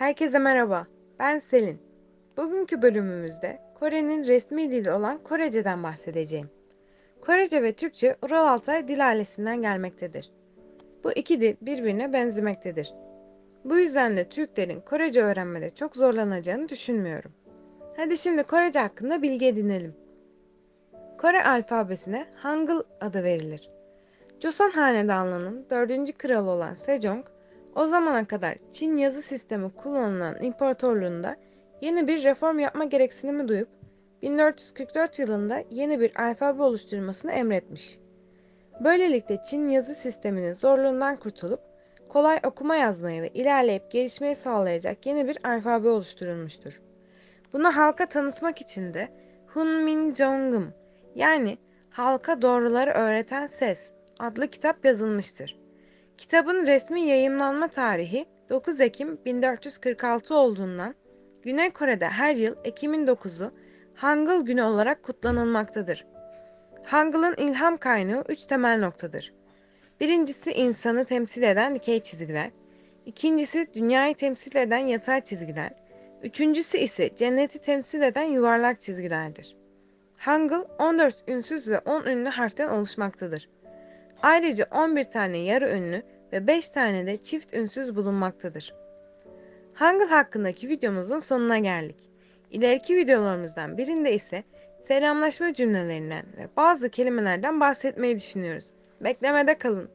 Herkese merhaba, ben Selin. Bugünkü bölümümüzde Kore'nin resmi dili olan Korece'den bahsedeceğim. Korece ve Türkçe Ural Altay dil ailesinden gelmektedir. Bu iki dil birbirine benzemektedir. Bu yüzden de Türklerin Korece öğrenmede çok zorlanacağını düşünmüyorum. Hadi şimdi Korece hakkında bilgi edinelim. Kore alfabesine Hangul adı verilir. Joseon Hanedanlığı'nın 4. kralı olan Sejong, o zamana kadar Çin yazı sistemi kullanılan imparatorluğunda yeni bir reform yapma gereksinimi duyup 1444 yılında yeni bir alfabe oluşturulmasını emretmiş. Böylelikle Çin yazı sisteminin zorluğundan kurtulup kolay okuma yazmayı ve ilerleyip gelişmeyi sağlayacak yeni bir alfabe oluşturulmuştur. Bunu halka tanıtmak için de Hunminjeongeum yani halka doğruları öğreten ses adlı kitap yazılmıştır. Kitabın resmi yayımlanma tarihi 9 Ekim 1446 olduğundan Güney Kore'de her yıl Ekim'in 9'u Hangul Günü olarak kutlanılmaktadır. Hangul'un ilham kaynağı üç temel noktadır. Birincisi insanı temsil eden dikey çizgiler, ikincisi dünyayı temsil eden yatay çizgiler, üçüncüsü ise cenneti temsil eden yuvarlak çizgilerdir. Hangul 14 ünsüz ve 10 ünlü harften oluşmaktadır. Ayrıca 11 tane yarı ünlü ve 5 tane de çift ünsüz bulunmaktadır. Hangul hakkındaki videomuzun sonuna geldik. İleriki videolarımızdan birinde ise selamlaşma cümlelerinden ve bazı kelimelerden bahsetmeyi düşünüyoruz. Beklemede kalın.